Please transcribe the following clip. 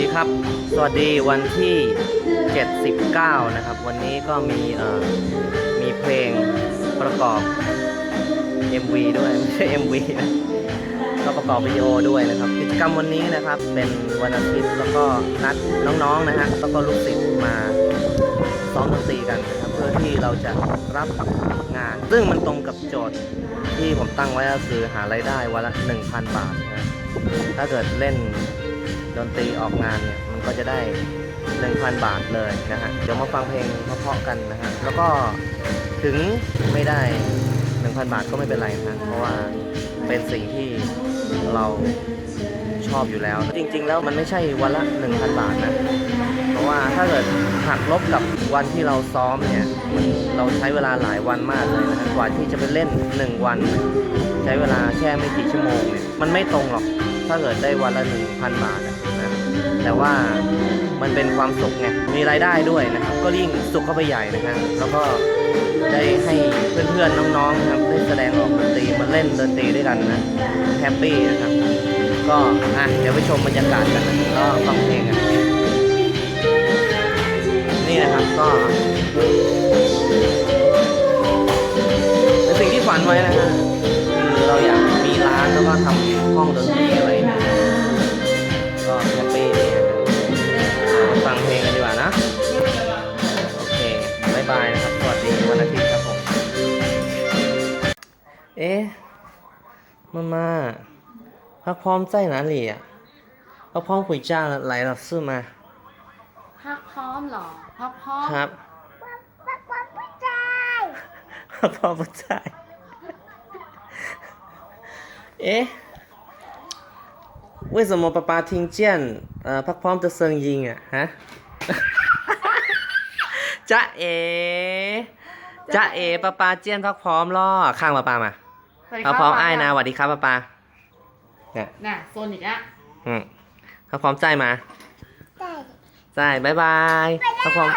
ดีครับ สวัสดีวันที่ 79 นะครับ วันนี้ก็มีมีเพลงประกอบ MV ด้วยไม่ใช่ MV นะก็ประกอบวิดีโอด้วยนะครับ กิจกรรมวันนี้นะครับ เป็นวันอาทิตย์แล้วก็นัดน้องๆนะฮะแล้วก็ลูกศิษย์มาซ้อมดนตรีกันนะครับเพื่อที่เราจะรับงาน ซึ่งมันตรงกับโจทย์ที่ผมตั้งไว้ก็คือหารายได้วันละ 1,000 บาทนะถ้าเกิดเล่น ดนตรีออกงานเนี่ยมันก็จะได้ 1,000 บาทเลยนะฮะ เดี๋ยวมาฟังเพลงเพราะๆกันนะฮะ แล้วก็ถึงไม่ได้ 1,000 บาทก็ไม่เป็นไรนะเพราะว่าเป็นสิ่งที่เราชอบอยู่แล้ว จริง ๆ แล้วมันไม่ใช่วันละ 1,000 บาทนะ เพราะว่าถ้าเกิดหักลบกับวันที่เราซ้อมเนี่ยมันเราใช้เวลาหลายวันมากเลยนะฮะกว่าที่จะไปเล่น 1 วัน ใช้เวลาแค่ไม่กี่ชั่วโมงเนี่ยมันไม่ตรงหรอก ถ้าเกิดได้วันละ1,000บาทนะแต่ว่ามันเป็นความสุขไงมีรายได้ด้วยนะครับ ก็ยิ่งสุขเข้าไปใหญ่นะครับแล้วก็ได้ให้เพื่อนๆน้องๆนะครับได้แสดงออกดนตรีมาเล่นดนตรีด้วยกันนะแฮปปี้นะครับก็อะเดี๋ยวไปชมบรรยากาศกันนะแล้วก็ฟังเพลงกันนี่นะครับก็เป็นสิ่งที่ฝันไว้นะฮะคือเราอยากมีร้านแล้วก็ทำห้องดนตรีอะไร เอ๊ะ มามาพักพร้อม在哪里呀、พักพร้อม回家了来了是吗 พักพร้อมเหรอ พักพร้อม ครับ พ่อผู้ชายเอ๊ะ为什么爸爸听见呃พักพร้อม的声音啊ฮะ จ๊ะเอ๋จ๊ะเอ๋ป้าปาเจียนพักพร้อมล่อข้างป้าปามา สวัสดีคพัรักบพร้อมอ้ายนะสวัสดีครับป้าปาเนี่ยน่ะโซนอีกแล้วอืมพักพร้อมใจมาได้ ใจบายบายพักพร้อม